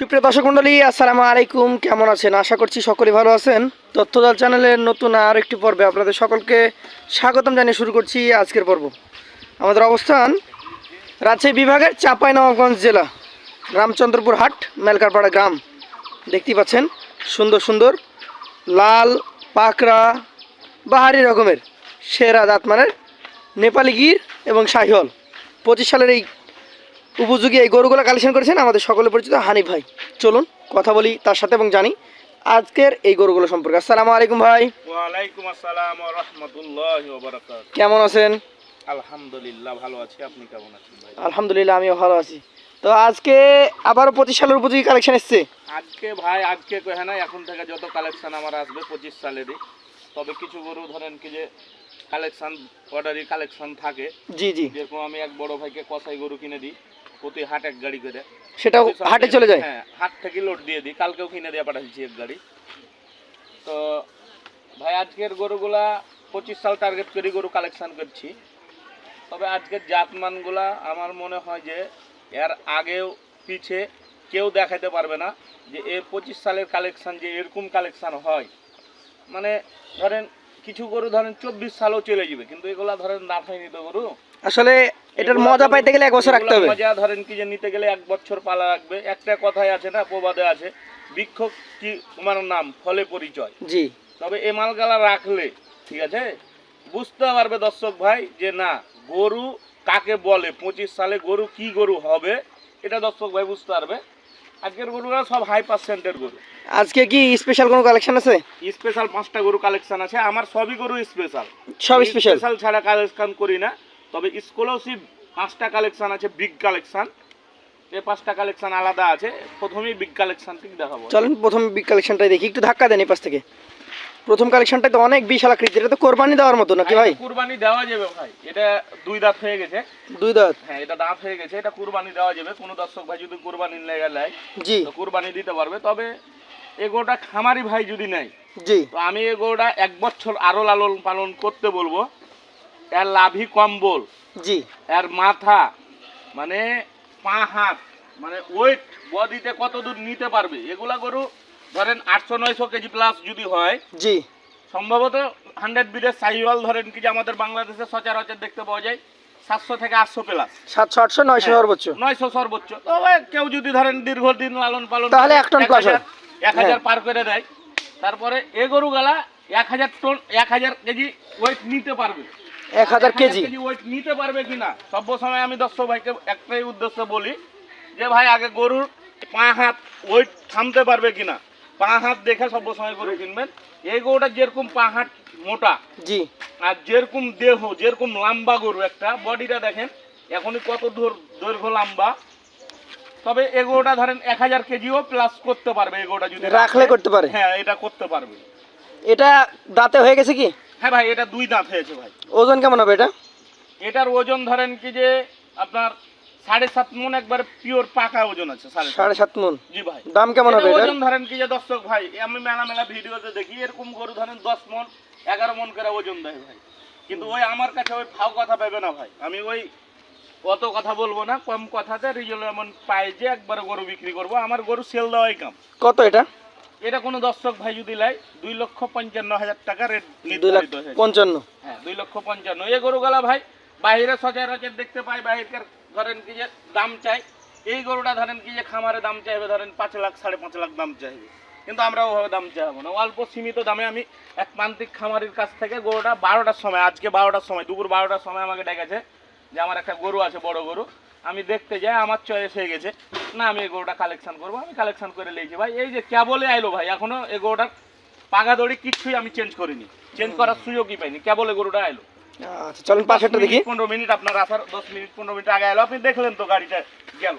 সুপ্রিয় দর্শক মন্ডলী, আসসালামু আলাইকুম। কেমন আছেন? আশা করছি সকলেই ভালো আছেন। তথ্যদল চ্যানেলের নতুন আর একটি পর্বে আপনাদের সকলকে স্বাগতম জানিয়ে শুরু করছি আজকের পর্ব। আমাদের অবস্থান রাজশাহী বিভাগের চাঁপাইনবাবগঞ্জ জেলা, রামচন্দ্রপুর হাট, মেলকারপাড়া গ্রাম। দেখতেই পাচ্ছেন, সুন্দর সুন্দর, লাল, পাকড়া, বাহারি রকমের সেরা জাতমানের নেপালি গির এবং শাহিহল পঁচিশ সালের এই উপযোগী এই গরুগুলো কালেকশন করেছেন আমাদের সকলে পরিচিত হানিফ ভাই। চলুন কথা বলি তার সাথে এবং জানি আজকের এই গরুগুলো সম্পর্কে। আসসালামু আলাইকুম ভাই। ওয়ালাইকুম আসসালাম ওয়া রাহমাতুল্লাহি ওয়া বারাকাতুহু। কেমন আছেন? আলহামদুলিল্লাহ ভালো আছি। আপনি কেমন আছেন ভাই? আলহামদুলিল্লাহ আমিও ভালো আছি। তো আজকে আবারও পঁচিশ সালের উপযোগী কালেকশন এসছে? আজকে ভাই আজকে কহে না এখন থেকে যত কালেকশন আমার আসবে পঁচিশ সালেরই। তবে কিছু গরু ধরেন কি যে কালেকশন অর্ডারি কালেকশন থাকে। জি জি। যেরকম আমি এক বড় ভাইকে কসাই গরু কিনে দিই। প্রতি হাট এক গাড়ি করে। সেটাও হাটে চলে যায়? হ্যাঁ হাট থেকে লোড দিয়ে দিই। কালকেও কিনে দিয়ে পাঠাচ্ছি এক গাড়ি। তো ভাই আজকের গরুগুলা পঁচিশ সাল টার্গেট করে গরু কালেকশন করছি। তবে আজকের জাতমানগুলা আমার মনে হয় যে এর আগেও পিছে কেউ দেখাতে পারবে না যে এর পঁচিশ সালের কালেকশন যে এরকম কালেকশন হয়। মানে ধরেন কিছু গরু ধরেন চব্বিশ সালও চলে যাবে কিন্তু এগুলা ধরেন না হয়নি তো গরু। আসলে এটার মজা পাইতে গেলে এক বছর রাখতে হবে। মজা ধরেন কি যে নিতে গেলে এক বছর পালা রাখবে একটা কথাই আছে না প্রবাদে আছে বৃক্ষ কি তোমার নাম ফলে পরিচয়। জি। তবে এ মালগালা রাখলে ঠিক আছে? বুঝতে পারবে দর্শক ভাই যে না গরু কাকে বলে পঁচিশ সালে গরু কি গরু হবে এটা দর্শক ভাই বুঝতে পারবে। আজকের গরুরা সব হাই পার্সেন্টের গরু। আজকে কি স্পেশাল কোনো কালেকশন আছে? স্পেশাল পাঁচটা গরু কালেকশন আছে আমার সবই গরু স্পেশাল সব স্পেশাল ছাড়া কালেকশন করি না। তবে স্কলারশিপ পাঁচটা কালেকশন আছে বিগ কালেকশন এই পাঁচটা কালেকশন আলাদা আছে প্রথমেই বিগ কালেকশন ঠিক দেখাবো। চলেন প্রথম বিগ কালেকশনটাই দেখি একটু ধাক্কা দেন এই পাশ থেকে। প্রথম কালেকশনটা তো অনেক বিশাল আকৃতি এটা তো কোরবানি দেওয়ার মতো নাকি ভাই? এটা কুরবানি দেওয়া যাবে ভাই এটা দুই দাঁত হয়ে গেছে। দুই দাঁত? হ্যাঁ এটা দাঁত হয়ে গেছে এটা কুরবানি দেওয়া যাবে। কোনো দর্শক ভাই যদি কুরবানি লেগে নেয় জি। তো কুরবানি দিতে পারবে। তবে এগোটা খামারি ভাই যদি নেয় জি। তো আমি এগোটা এক বছর আরও লালন পালন করতে বলব। এর লাভি কম্বল। জি। এর মাথা মানে পা হাত মানে ওয়েট বডিতে কত দূর নিতে পারবে? এগুলা গরু ধরেন আটশো নয়শো কেজি প্লাস যদি হয় জি। সম্ভবত হান্ড্রেড বিডের সাইওয়াল ধরেন কি যে আমাদের বাংলাদেশে সচরাচর দেখতে পাওয়া যায় সাতশো থেকে আটশো প্লাস সাতশো আটশো নয়শো সর্বোচ্চ। নয়শো সর্বোচ্চ। তবে কেউ যদি ধরেন দীর্ঘদিন লালন পালন তাহলে এক টন এক হাজার- হয়। হ্যাঁ। পার করে দেয় তারপরে এ গরুগুলা এক হাজার টন এক হাজার কেজি ওয়েট নিতে পারবে। এক হাজার কেজি। ওয়েট নিতে পারবে কিনা? সব সময় আমি দর্শক ভাইকে একটাই উদ্দেশ্য বলি যে ভাই আগে গরুর পা হাত ওয়েট থামতে পারবে কিনা? পা হাত দেখে সব সময় গরু কিনবেন। এই গরুটা যেরকম পা হাত মোটা জি। আর যেরকম দেহ যেরকম লম্বা গরু একটা বডিটা দেখেন এখনই কত দূর দৈর্ঘ্য লম্বা। তবে এগোটা ধরেন এক হাজার কেজিও প্লাস করতে পারবে এগোটা যদি রাখলে করতে পারে। হ্যাঁ এটা করতে পারবে। এটা দাঁতে হয়ে গেছে কি? হ্যাঁ ভাই এটা দুই দাঁত হয়েছে ভাই। ওজন কেমন হবে এটা? এটার ওজন ধরেন কি যে আপনার সাড়ে সাত মন একবার পিওর পাকা ওজন আছে সাড়ে সাত। মন? জি ভাই। দাম কেমন হবে ওজন ধরেন কি যে দর্শক ভাই আমি মেলা মেলা ভিডিওতে দেখি এরকম গরু ধরেন দশ মন এগারো মন করে ওজন দেয় ভাই। কিন্তু ওই আমার কাছে ওই ফাও কথা পাবে না ভাই। আমি ওই অত কথা বলব না কম কথাতে রিজল এমন পাই যে একবারে গরু বিক্রি করব। আমার গরু সেল দেওয়াই কাম। কত এটা? এটা কোনো দর্শক ভাই যদি লাই দুই লক্ষ পঞ্চান্ন হাজার টাকা রেট নির্ধারিত পঞ্চান্ন। হ্যাঁ দুই লক্ষ পঞ্চান্ন। এই গরুগুলা ভাই বাইরে সচরাচর দেখতে পাই বাইরের ধরেন কি যে দাম চাই। এই গরুটা ধরেন কি যে খামারে দাম চাইবে ধরেন পাঁচ লাখ সাড়ে পাঁচ লাখ দাম চাইবে। কিন্তু আমরা ওভাবে দাম চাইব না। অল্প সীমিত দামে আমি এক প্রান্তিক খামারির কাছ থেকে গরুটা বারোটার সময় আজকে বারোটার সময় দুপুর বারোটার সময় আমাকে ডেকেছে যে আমার একটা গরু আছে বড় গরু। আমি দেখতে যাই আমার চয়েস হয়ে গেছে। না আমি এই গরুটা কালেকশন করব আমি কালেকশন করে লিয়েছি ভাই এই যে কেবলে আইলো ভাই এখনও এই গরুটার পাগা দড়ি কিচ্ছুই আমি চেঞ্জ করিনি। চেঞ্জ করার সুযোগই পাইনি কেবলে গরুটা আইলো। আচ্ছা চলেন পাশেরটা দেখি। পনেরো মিনিট আপনার আসার দশ মিনিট পনেরো মিনিট আগে এলো আপনি দেখলেন তো গাড়িটা গেল।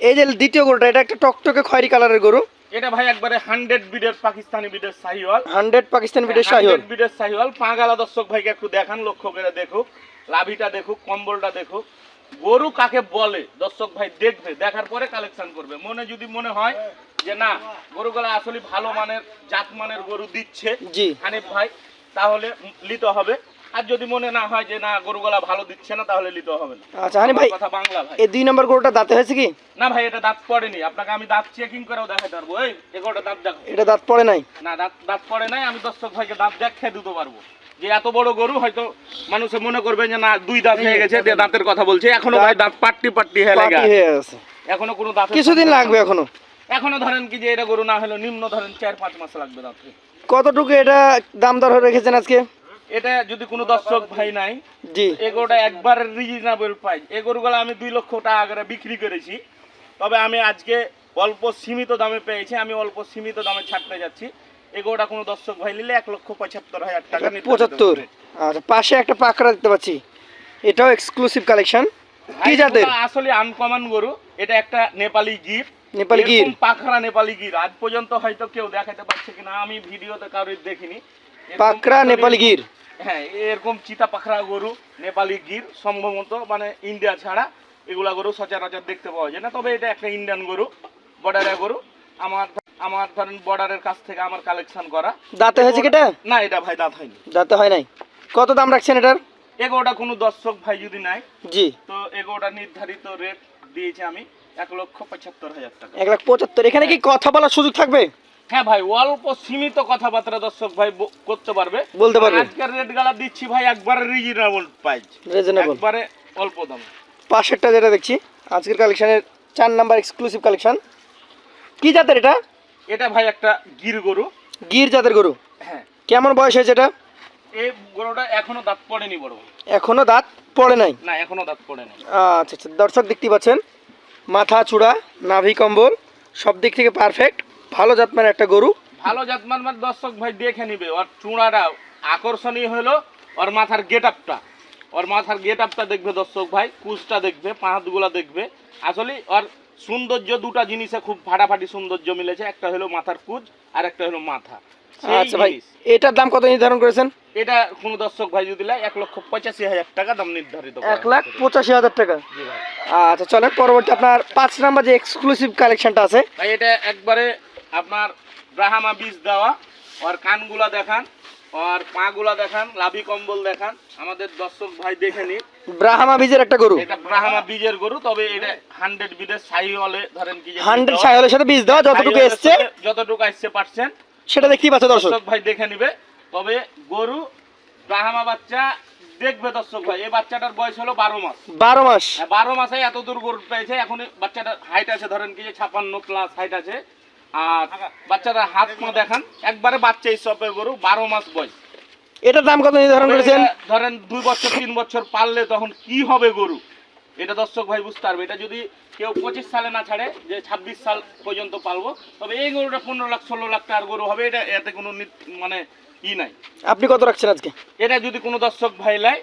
এই যে দ্বিতীয় গরুটা এটা একটা টকটকে খয়েরি কালারের গরু। এটা ভাই একবারে হান্ড্রেড বিডের পাকিস্তানি বিডের সাহিওয়াল। হান্ড্রেড পাকিস্তান বিদেশ শাহিওয়াল হান্ড্রেড বিডের সাহিওয়াল। পাঁগালা দর্শক ভাইকে একটু দেখান লক্ষ্য করে দেখুক। লাভিটা দেখুক কম্বলটা দেখুক। গরু কাকে বলে? দর্শক ভাই দেখবে দেখার পরে কালেকশন করবে। মনে যদি মনে হয় যে না গরুগুলা আসলে ভালো মানের জাত মানের গরু দিচ্ছে জি। হানিফ ভাই তাহলে নিতে হবে। আর যদি মনে না হয় যে না গরুগুলা ভালো দিচ্ছে না তাহলে নিতে হবে না। আচ্ছা হানি ভাই কথা বাংলা ভাই। এই দুই নম্বর গরুটা দাঁতে হয়েছে কি? না ভাই এটা দাঁত পড়েনি। আপনাকে আমি দাঁত চেকিং করেও দেখাতে পারব। এই এগারোটা দাঁত দেখো। এটা দাঁত পড়ে নাই? না দাঁত দাঁত পড়ে নাই। আমি দর্শক ভাইকে দাঁত দেখে দিতে পারব। যে এত বড় গরু হয়তো মানুষে মনে করবে যে না দুই দাঁত হয়ে গেছে দিয়ে দাঁতের কথা বলছে। এখনও ভাই দাঁত পাট্টি পাট্টি হয়ে পাটি গেছে। এখনও কোনো দাঁত কিছুদিন লাগবে এখনও। এখনও ধরেন কি যে এটা গরু না হলো নিম্ন ধরেন চার পাঁচ মাস লাগবে দাঁত কতটুকু এটা দাম দর হয়ে রেখেছেন আজকে? এটা যদি কোনো দর্শক ভাই নাই জি। এই গরুটা একবারে রিজনেবল পাই এই গরুগুলো আমি দুই লক্ষ টাকা করে বিক্রি করেছি। তবে আমি আজকে অল্প সীমিত দামে পেয়েছি আমি অল্প সীমিত দামে ছাড়তে যাচ্ছি। এই গরুটা কোনো দর্শক ভাই নিলে এক লক্ষ পঁচাত্তর হাজার টাকা পঁচাত্তর। আচ্ছা পাশে একটা পাকড়া দেখতে পাচ্ছি। এটাও এক্সক্লুসিভ কালেকশন কি জাতের? আসলে আনকমন গরু। এটা একটা নেপালি গির। নেপালি গির। পাখরা নেপালি গির। আজ পর্যন্ত হয়তো কেউ দেখাতে পারছে কিনা আমি ভিডিওতে কারোর দেখিনি। পাকড়া নেপালি গির। হ্যাঁ এরকম চিতা পাখরা গরু নেপালি গির সম্ভবত মানে ইন্ডিয়া ছাড়া এগুলা গরু সচরাচর দেখতে পাওয়া যায় না। তবে এটা একটা ইন্ডিয়ান গরু বর্ডারের গরু। আমার আমার ধরেন বর্ডারের কাছ থেকে আমার কালেকশন করা। দাঁতে হয়েছে কি এটা? না এটা ভাই দাঁত হয়নি। দাঁতে হয় নাই। কত দাম রাখছেন এটার? এগোটা কোনো দর্শক ভাই যদি নাই জি। তো এগোটা নির্ধারিত রেট দিয়েছি আমি এক লক্ষ পঁচাত্তর হাজার টাকা। এক লাখ পঁচাত্তর। এখানে কি কথা বলার সুযোগ থাকবে? হ্যাঁ ভাই অল্প সীমিত কথাবার্তা দর্শক ভাই করতে পারবে। বলতে পারবে। আজকের রেট গালা দিচ্ছি ভাই একবারে রিজনেবল প্রাইস রিজনেবল একবারে অল্প দাম। পাশেরটা যেটা দেখছি আজকের কালেকশনের চার নাম্বার এক্সক্লুসিভ কালেকশন কি জাতের এটা? এটা ভাই একটা গির গরু। গির জাতের গরু? হ্যাঁ। কেমন বয়স হয়েছে এটা? এই গরুটা এখনও দাঁত পড়েনি বড়। এখনও দাঁত পড়ে নাই? না এখনও দাঁত পড়ে নাই। আচ্ছা আচ্ছা দর্শক দেখতে পাচ্ছেন মাথা চূড়া নাভি কম্বল সব দিক থেকে পারফেক্ট ভালো জাতমানের একটা গরু। ভালো জাতমান মানে দর্শক ভাই দেখে নিবে ওর চূড়াটা আকর্ষণীয় হলো ওর মাথার গেট আপটা ওর মাথার গেট আপটা দেখবে দর্শক ভাই কুচটা দেখবে পাঁচগুলা দেখবে। আসলে ওর সৌন্দর্য দুটা জিনিসে খুব ফাটাফাটি সৌন্দর্য মিলেছে। একটা হলো মাথার কুচ আর একটা হলো মাথা। আচ্ছা ভাই এটার দাম কত নির্ধারণ করেছেন? এটা কোনো দর্শক ভাই যদি এক লক্ষ পঁচাশি হাজার টাকা দাম নির্ধারিত এক লাখ পঁচাশি হাজার টাকা। আচ্ছা চলেন পরবর্তী আপনার পাঁচ নাম্বার যে এক্সক্লুসিভ কালেকশনটা আছে। ভাই এটা একবারে আপনার ব্রাহামা বীজ দেওয়া আর কানগুলা দেখান। পাগুলা দেখান লাভি কম্বল দেখান আমাদের দর্শক ভাই দেখে নিন। ব্রাহ্মা বীজের একটা গরু। এটা ব্রাহামা বীজের গরু তবে এটা হান্ড্রেড বিদের সাই হলে ধরেন কি সাইহলের সাথে বীজ যতটুকু যতটুকু আসছে সেটা দেখতেই পাচ্ছে দর্শক। ভাই দেখে নিবে। তবে গরু ব্রাহামা বাচ্চা দেখবে দর্শক ভাই। এই বাচ্চাটার বয়স হলো বারো মাস। বারো মাস। বারো মাসে এত দূর গরু পেয়েছে এখন বাচ্চাটার হাইট আছে ধরেন কি যে ছাপান্ন প্লাস হাইট আছে। আর বাচ্চারা হাত পা দেখান। একবারে বাচ্চা হিসাবের গরু বারো মাস বয়স। এটার দাম কত নির্ধারণ করেছেন? ধরেন দুই বছর তিন বছর পারলে তখন কি হবে গরু? এটা দর্শক ভাই বুঝতে পারবে। এটা যদি কেউ পঁচিশ সালে না ছাড়ে যে ছাব্বিশ সাল পর্যন্ত পালবো তবে এই গরুটা পনেরো লাখ ষোলো লাখ টাকার গরু হবে এটা এতে কোনো মানে ই নাই। আপনি কত রাখছেন আজকে? এটা যদি কোনো দর্শক ভাই লাই।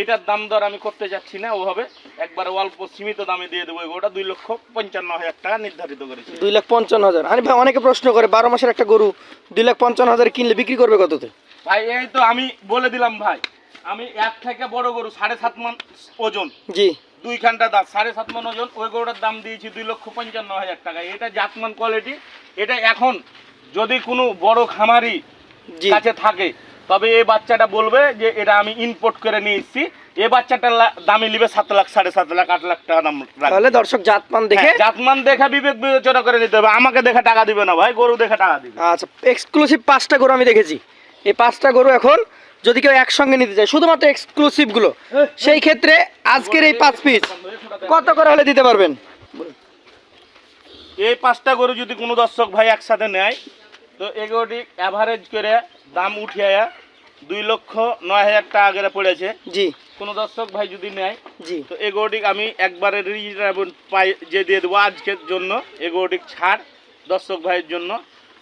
এটার দাম দর আমি করতে যাচ্ছি না ওভাবে একবারে অল্প সীমিত দামে দিয়ে দেবো ওটা দুই লক্ষ পঞ্চান্ন হাজার টাকা নির্ধারিত করেছি। দুই লাখ পঞ্চান্ন হাজার। আরে ভাই অনেকে প্রশ্ন করে বারো মাসের একটা গরু দুই লাখ পঞ্চান্ন হাজার কিনলে বিক্রি করবে কততে? ভাই এই তো আমি বলে দিলাম ভাই আমি এক থেকে বড় গরু সাড়ে সাত মান ওজন। জি। দুই খানটা দাঁত সাড়ে সাত মান ওজন ওই গরুটার দাম দিয়েছি দুই লক্ষ পঞ্চান্ন হাজার টাকা। এটা জাতমান কোয়ালিটি এটা এখন যদি কোনো বড় খামারি কাছে থাকে তবে এই বাচ্চাটা বলবে যে এটা আমি ইম্পোর্ট করে নিয়ে এসেছি। এই বাচ্চাটার লা- দামই নিবে সাত লাখ সাড়ে সাত লাখ আট লাখ টাকা দাম তাহলে দর্শক জাতমান দেখে হ্যাঁ, জাতমান দেখে বিবেক বিবেচনা করে নিতে হবে। আমাকে দেখে টাকা দিবে না ভাই গরু দেখে টাকা দিবে। আচ্ছা এক্সক্লুসিভ পাঁচটা গরু আমি দেখেছি। এই পাঁচটা গরু এখন যদি কেউ একসঙ্গে নিতে চায় শুধুমাত্র এক্সক্লুসিভগুলো। সেই ক্ষেত্রে আজকের এই পাঁচ পিস কত করে হলে দিতে পারবেন? এই পাঁচটা গরু যদি কোনো দর্শক ভাই একসাথে নেয় তো এগুলোটি অ্যাভারেজ করে দাম উঠিয়ে দুই লক্ষ নয় হাজার টাকা করে পড়েছে। জি। কোনো দর্শক ভাই যদি নেয় জি। তো এগোটিক আমি একবারে রিজনেবল পাই যে দিয়ে দেবো আজকের জন্য এগোটিক ছাড় দর্শক ভাইয়ের জন্য।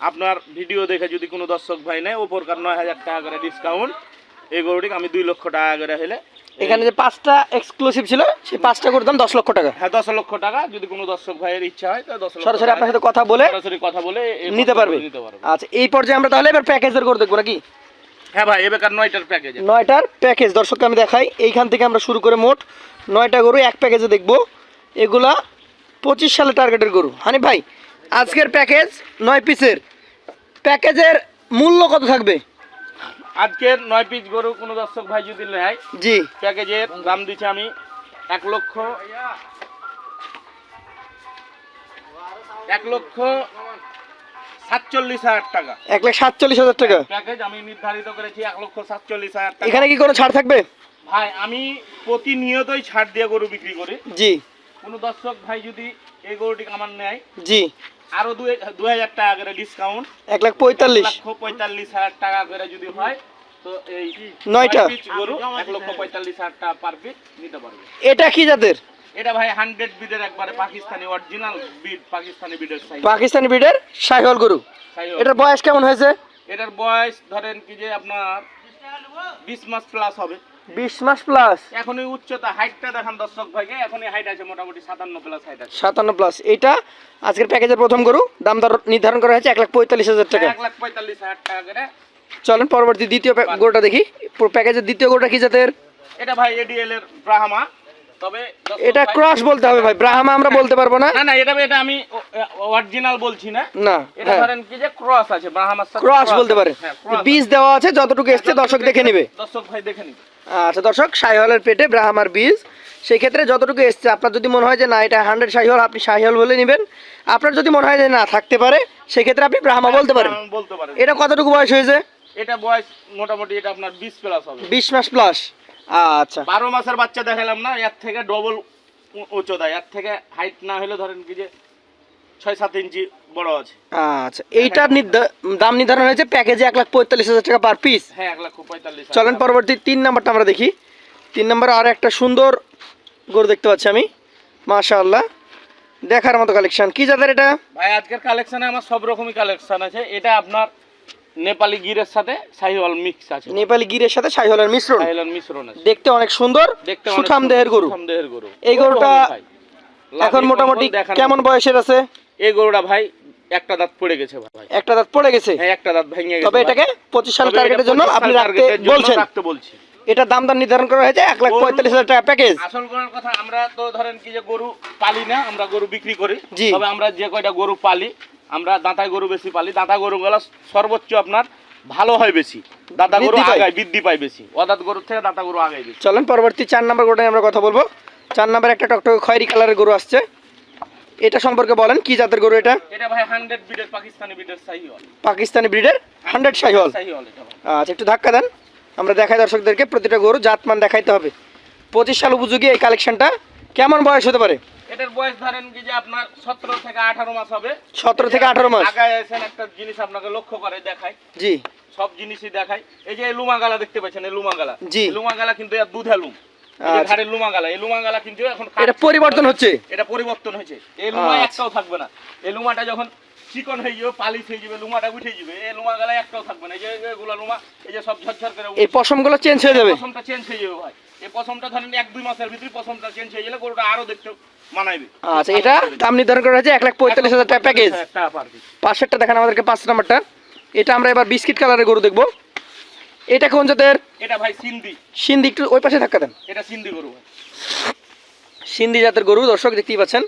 আপনার ভিডিও দেখে যদি কোনো দর্শক ভাই নেয় ওপরকার নয় হাজার টাকা করে ডিসকাউন্ট এগোটিক আমি দুই লক্ষ টাকা করে হলে এখানে যে পাঁচটা এক্সক্লুসিভ ছিল সেই পাঁচটা করে দাম দশ লক্ষ টাকা। হ্যাঁ দশ লক্ষ টাকা। যদি কোনো দর্শক ভাইয়ের ইচ্ছা হয় তো দশ সরাসরি আপনার সাথে কথা বলে সরাসরি কথা বলে নিতে পারবে। নিতে পারবে। আচ্ছা এই পর্যায়ে আমরা তাহলে এবার প্যাকেজের করে দেখব নাকি? হ্যাঁ ভাই এবেকার নয়টার প্যাকেজ। নয়টার প্যাকেজ দর্শককে আমি দেখাই। এইখান থেকে আমরা শুরু করে মোট নয়টা গরু এক প্যাকেজে দেখব। এগুলা পঁচিশ সালে টার্গেটের গরু। হানি ভাই আজকের প্যাকেজ নয় পিসের। প্যাকেজের মূল্য কত থাকবে? আজকের নয় পিস গরু কোনো দর্শক ভাই যদি নেয় জি। প্যাকেজের দাম দিচ্ছি আমি এক লক্ষ এক লক্ষ সাতচল্লিশ হাজার টাকা। এক লাখ সাতচল্লিশ হাজার টাকা। প্যাকেজ আমি নির্ধারিত করেছি এক লক্ষ সাতচল্লিশ হাজার টাকা। এখানে কি কোনো ছাড় থাকবে? ভাই আমি প্রতিনিয়তই ছাড় দিয়ে গরু বিক্রি করি। জি। কোনো দর্শক ভাই যদি এই গরুটি আমার নেয় জি। আরও দু হাজার টাকা করে ডিসকাউন্ট এক লাখ পঁয়তাল্লিশ। লক্ষ পঁয়তাল্লিশ হাজার টাকা করে যদি হয় তো এই নয়টা। নয় গরু এক লক্ষ পঁয়তাল্লিশ হাজার টাকা পার পিস নিতে পারবে। এটা কি জাতের? এটা ভাই হান্ড্রেড বিডের একবারে পাকিস্তানি অরিজিনাল বিড পাকিস্তানি বিডের সাইজ পাকিস্তানি ব্রিডের শাহিওয়াল গরু। এটার বয়স কেমন হয়েছে? এটার বয়স ধরেন কি যে আপনার বিশ মাস প্লাস হবে। বিশ মাস প্লাস এখনই উচ্চতা হাইটটা দেখান দর্শক ভাইকে এখনই হাইট আছে মোটামুটি সাতান্ন প্লাস হাইট আছে। সাতান্ন প্লাস এইটা আজকের প্যাকেজের প্রথম গরু। দাম দর নির্ধারণ করা হয়েছে এক লাখ পঁয়তাল্লিশ হাজার টাকা। এক লাখ পঁয়তাল্লিশ হাজার টাকা করে। চলেন পরবর্তী দ্বিতীয় গরুটা দেখি। প্যাকেজের দ্বিতীয় গরুটা কি জাতের? এটা ভাই এডিএল এর ব্রাহ্মা। তবে এটা ক্রস বলতে হবে ভাই ব্রাহ্মা আমরা বলতে পারব না। না না এটা এটা আমি অরিজিনাল বলছি না। না এটা হ্যাঁ। ধরেন কি যে ক্রস আছে ব্রাহ্মার সাথে ক্রস বলতে পারে। হ্যাঁ, বীজ দেওয়া আছে যতটুকু এসছে দর্শক দেখে নিবে। দর্শক ভাই দেখে নিবে। আচ্ছা দর্শক শাহিওয়ালের পেটে ব্রাহ্মার বীজ। সেই ক্ষেত্রে যতটুকু এসছে আপনার যদি মনে হয় যে না এটা হান্ড্রেড শাহিওয়াল আপনি শাহিওয়াল বলে নেবেন। আপনার যদি মনে হয় যে না থাকতে পারে সেক্ষেত্রে আপনি ব্রাহ্মা বলতে পারেন। ব্রাহ্মা বলতে পারেন। এটা কতটুকু বয়স হয়েছে? এটা বয়স মোটামুটি এটা আপনার বিশ প্লাস হবে। বিশ মাস প্লাস আচ্ছা। বারো মাসের বাচ্চা দেখালাম না এর থেকে ডবল উচ্চতা এর থেকে হাইট না হলে ধরেন কি যে ছয় সাত ইঞ্চি বড় আছে। আচ্ছা এইটার দাম নির্ধারণ হয়েছে প্যাকেজে এক লাখ পঁয়তাল্লিশ হাজার টাকা পার পিস হ্যাঁ এক লক্ষ পঁয়তাল্লিশ চলেন পরবর্তী তিন নাম্বারটা আমরা দেখি। তিন নাম্বার আর একটা সুন্দর গরু দেখতে পাচ্ছি আমি। মাশাআল্লাহ। দেখার মতো কালেকশন কি জাতের এটা? ভাই আজকের কালেকশনে আমার সব রকমই কালেকশন আছে। এটা আপনার নেপালি গিরের সাথে মিক্স আছে। নেপালি গিরের সাথে মিশ্রণ। মিশ্রণ আছে। দেখতে অনেক সুন্দর দেখতে সুঠাম দেহের গরু। সুঠাম দেহের গরু। এই গরুটা এখন মোটামুটি কেমন বয়সের আছে? এই গরুটা ভাই একটা দাঁত পড়ে গেছে ভাই। একটা দাঁত পড়ে গেছে? হ্যাঁ একটা দাঁত ভেঙে গেছে তবে এটাকে পঁচিশ সাল টার্গেটের জন্য আপনি রাখতে বলছেন। রাখতে বলছি। এটার দাম দর নির্ধারণ করা হয়েছে এক লাখ পঁয়তাল্লিশ হাজার টাকা প্যাকেজ আসল করার কথা আমরা তো ধরেন কি যে গরু পালি না আমরা গরু বিক্রি করি। তবে আমরা যে কয়টা গরু পালি আমরা দাঁতায় গরু বেশি পালি দাঁতা গরুগুলো সর্বোচ্চ আপনার ভালো হয় বেশি। দাঁতা গরু। আগায় বৃদ্ধি পায় বেশি। অদাত গরুর থেকে দাঁতা গরু আগায় বেশি। চলেন পরবর্তী চার নাম্বার গরুটা আমরা কথা বলব। চার নাম্বার একটা টকটকে খয়েরি কালারের গরু আসছে। এটা সম্পর্কে বলেন কি জাতের গরু এটা? এটা ভাই হান্ড্রেড বিডের পাকিস্তানি বিডের সাহিওয়াল পাকিস্তানি ব্রিডের হান্ড্রেড শাহিওয়াল সাহিওয়াল এটা আচ্ছা একটু ধাক্কা দেন। আমরা দেখাই দর্শকদেরকে প্রতিটা গরু জাতমান দেখাইতে হবে। পঁচিশ সাল উপযোগী এই কালেকশনটা কেমন বয়স হতে পারে? এটার বয়স ধরেন কি যে আপনার সতেরো থেকে আঠারো মাস হবে। সতেরো থেকে আঠারো মাস? আগায় এসেন একটা জিনিস আপনাকে লক্ষ্য করে দেখায়। জি। সব জিনিসই দেখায়। এই যে লুমাগালা দেখতে পাচ্ছেন এই লুমাগালা। জি। লুমাগালা কিন্তু এর দুধে লুম এই যে আচ্ছা। ঘাড়ের লুমাগালা এই লুমাগালা কিন্তু এখন এটা পরিবর্তন হচ্ছে? এটা পরিবর্তন হয়েছে। এই লুমা আচ্ছা। একটাও থাকবে না। এই লুমাটা যখন চিকন হয়ে যাবে পালিশ হয়ে যাবে লুমাটা উঠে যাবে এই লুমা গালায় একটাও থাকবে না। এই যে এগুলো লুমা এই যে সব ঝরঝর করে এই পশমগুলো চেঞ্জ হয়ে যাবে? পশমটা চেঞ্জ হয়ে যাবে ভাই। এই পশমটা ধরেন এক দুই মাসের ভিতরে পশমটা চেঞ্জ হয়ে গেলে গরুটা আরও দেখতে মানাইবে। আচ্ছা এটা দাম নির্ধারণ করা হয়েছে এক লাখ পঁয়তাল্লিশ হাজার টাকা প্যাকেজ। পাশেরটা দেখান আমাদেরকে পাঁচ নাম্বারটা। এটা আমরা এবার বিস্কিট কালারের গরু দেখব। এটা কোন জাতের? এটা ভাই সিন্ধি। সিন্ধি একটু ওই পাশে ধাক্কা দেন। এটা সিন্ধি গরু সিন্ধি জাতের গরু দর্শক দেখতেই পাচ্ছেন।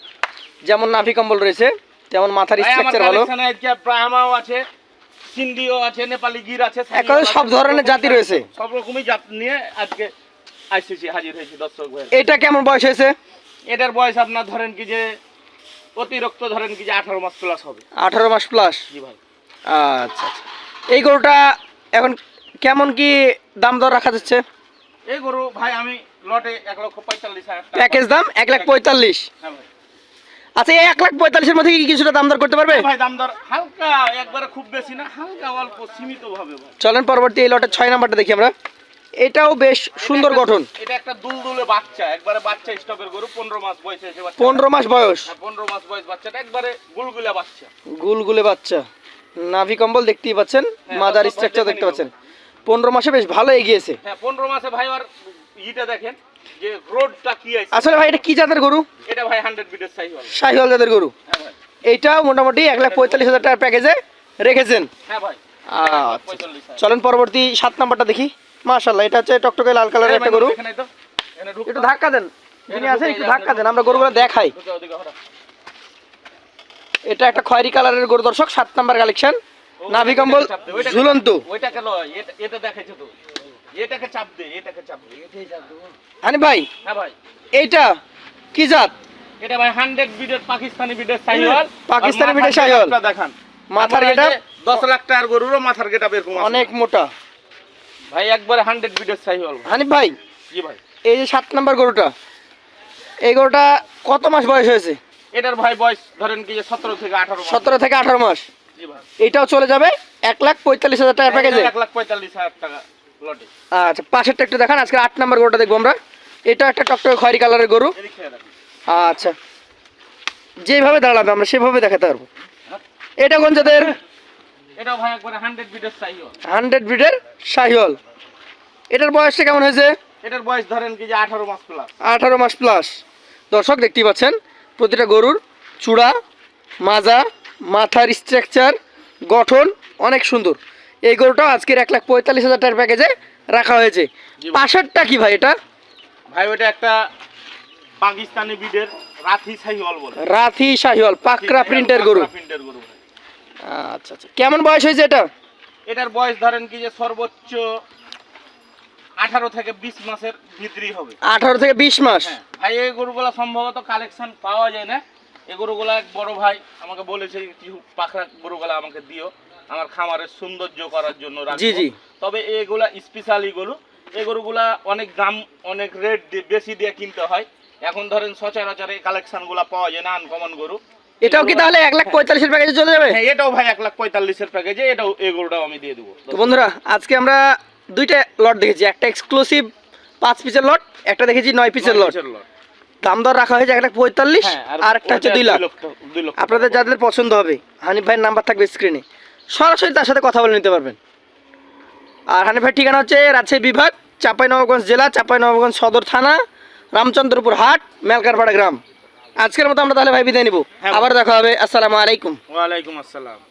যেমন নাভি কম্বল রয়েছে তেমন মাথার স্ট্রাকচার ভালো। ব্রাহ্মাও আছে সিন্ধিও আছে নেপালি গির আছে এক সব ধরনের জাতি রয়েছে। সব রকমই জাত নিয়ে আজকে আইসিসি হাজির হয়েছি দর্শক ভাই। এটা কেমন বয়স হয়েছে? এটার বয়স আপনার ধরেন কি যে অতিরিক্ত ধরেন কি যে আঠারো মাস প্লাস হবে। আঠারো মাস প্লাস জি ভাই। আচ্ছা আচ্ছা। এই গরুটা এখন কেমন কি দাম দর রাখা যাচ্ছে? এই গরু ভাই আমি লটে এক লক্ষ পঁয়তাল্লিশ প্যাকেজ দাম এক লাখ পঁয়তাল্লিশ। হ্যাঁ ভাই। আচ্ছা এই এক লাখ পঁয়তাল্লিশের মধ্যে কি কিছুটা দাম দর করতে পারবে? ভাই দাম দর হালকা একবারে খুব বেশি না হালকা অল্প সীমিত ভাবে চলেন পরবর্তী এই লটের ছয় নাম্বারটা দেখি আমরা। এটাও বেশ সুন্দর গঠন। এটা একটা দুলদুলে বাচ্চা একবারে বাচ্চা স্টপের গরু পনেরো মাস বয়স হয়েছে বাচ্চা। পনেরো মাস বয়স। পনেরো মাস বয়স বাচ্চাটা একবারে গুলগুলা বাচ্চা। গুলগুলে বাচ্চা। নাভি কম্বল দেখতেই পাচ্ছেন হ্যাঁ, মাদার স্ট্রাকচার দেখতে পাচ্ছেন। পনেরো মাসে বেশ ভালো এগিয়েছে। হ্যাঁ পনেরো মাসে ভাই আর ইটা দেখেন যে রোডটা কি আছে। আসলে ভাই এটা কি জাতের গরু? এটা ভাই হান্ড্রেড বিটের সাইজ হবে শাহিওয়াল জাতের গরু। হ্যাঁ ভাই। এইটাও মোটামুটি এক লাখ পঁয়তাল্লিশ হাজার টাকার প্যাকেজে রেখেছেন। হ্যাঁ ভাই। আচ্ছা। চলেন পরবর্তী সাত নাম্বারটা দেখি। মাশাল্লাহ এটা হচ্ছে টকটকে লাল কালারের একটা গরু। একটু ধাক্কা দেন। যিনি আছেন একটু ধাক্কা দেন আমরা গরুগুলো দেখাই। এটা একটা খয়েরি কালারের গরু দর্শক সাত নাম্বার কালেকশন। নাভি কম্বল ঝুলন্ত। ওইটাকে লয় এটা এটা দেখেছ তো। এটাকে চাপ দে এটাকে চাপ দে। এটাই চাপ দে হানি ভাই হ্যাঁ ভাই। এইটা কি জাত? এটা ভাই হান্ড্রেড বিডের পাকিস্তানি বিডের সাইওয়াল। পাকিস্তানি বিটের শাহিওয়াল। দেখান। মাথার গেটা যে দশ লাখ টাকার গরুরও মাথার গেটা এরকম অনেক মোটা। ভাই একবারে হান্ড্রেড বিডের সাইওয়াল হানি ভাই। জি ভাই এই যে সাত নাম্বার গরুটা এই গরুটা কত মাস বয়স হয়েছে? এটার ভাই বয়স ধরেন কি সতেরো থেকে আঠারো সতেরো থেকে আঠারো মাস। জি ভাই। এটাও চলে যাবে এক লাখ পঁয়তাল্লিশ হাজার টাকার প্যাকেজে এক লাখ পঁয়তাল্লিশ হাজার টাকা লটে আচ্ছা পাশেরটা একটু দেখান আজকে আট নাম্বার গরুটা দেখব আমরা। এটা একটা টকটকে খয়েরি কালারের গরু। আচ্ছা যেভাবে দাঁড়াবে আমরা সেভাবে দেখাতে পারব। এটা কোন জাতের? এটাও ভাই একবারে হান্ড্রেড বিডের সাইওয়াল হান্ড্রেড ব্রিডের শাহিওয়াল এটার বয়সটা কেমন হয়েছে? এটার বয়স ধরেন কি যে আঠারো মাস প্লাস আঠারো মাস প্লাস দর্শক দেখতেই পাচ্ছেন প্রতিটা গরুর চূড়া মাজা মাথার স্ট্রাকচার গঠন অনেক সুন্দর। এই গরুটাও আজকের এক লাখ পঁয়তাল্লিশ হাজার টাকার প্যাকেজে রাখা হয়েছে। পাশেরটা কি ভাই এটা? ভাই ওটা একটা পাকিস্তানি বিডের রাথি সাইওয়াল বলে। রাথি শাহিওয়াল পাকরা প্রিন্টের গরু। প্রিন্টের গরু। আচ্ছা আচ্ছা। কেমন বয়স হয়েছে এটা? এটার বয়স ধরেন কি যে সর্বোচ্চ আঠারো থেকে বিশ মাসের ভিতরেই হবে। আঠারো থেকে বিশ মাস? হ্যাঁ ভাই এই গরুগুলা সম্ভবত কালেকশন পাওয়া যায় না। এই গরুগুলা এক বড় ভাই আমাকে বলেছে কিছু পাখরা গরুগুলা আমাকে দিও। আমার খামারের সৌন্দর্য করার জন্য। জি, জি। তবে এগুলা স্পেশালি গরু এই গরুগুলা অনেক দাম অনেক রেট বেশি দিয়ে কিনতে হয়। এখন ধরেন সচরাচর এই কালেকশনগুলা পাওয়া যায় না আনকমন গরু। এটাও কি তাহলে এক লাখ পঁয়তাল্লিশের প্যাকেজে চলে যাবে? হ্যাঁ এটাও ভাই এক লাখ পঁয়তাল্লিশের প্যাকেজে এটাও এই গরুটাও আমি দিয়ে দেবো। তো বন্ধুরা আজকে আমরা দুইটা লট দেখেছি। একটা এক্সক্লুসিভ পাঁচ পিসের লট একটা দেখেছি নয় পিসের লট দাম দর রাখা হয়েছে এক লাখ পঁয়তাল্লিশ হ্যাঁ, আর একটা হচ্ছে দুই লাখ। আপনাদের যাদের পছন্দ হবে হানিফ ভাইয়ের নাম্বার থাকবে স্ক্রিনে সরাসরি তার সাথে কথা বলে নিতে পারবেন। আর হানিফ ভাইয়ের ঠিকানা হচ্ছে রাজশাহী বিভাগ চাঁপাইনবাবগঞ্জ জেলা চাঁপাইনবাবগঞ্জ সদর থানা রামচন্দ্রপুর হাট মেলকারপাড়া গ্রাম। আজকের মতো আমরা তাহলে ভাই বিদায় নিব। হ্যাঁ। আবার দেখা হবে। আসসালামু আলাইকুম। ওয়ালাইকুম আসসালাম।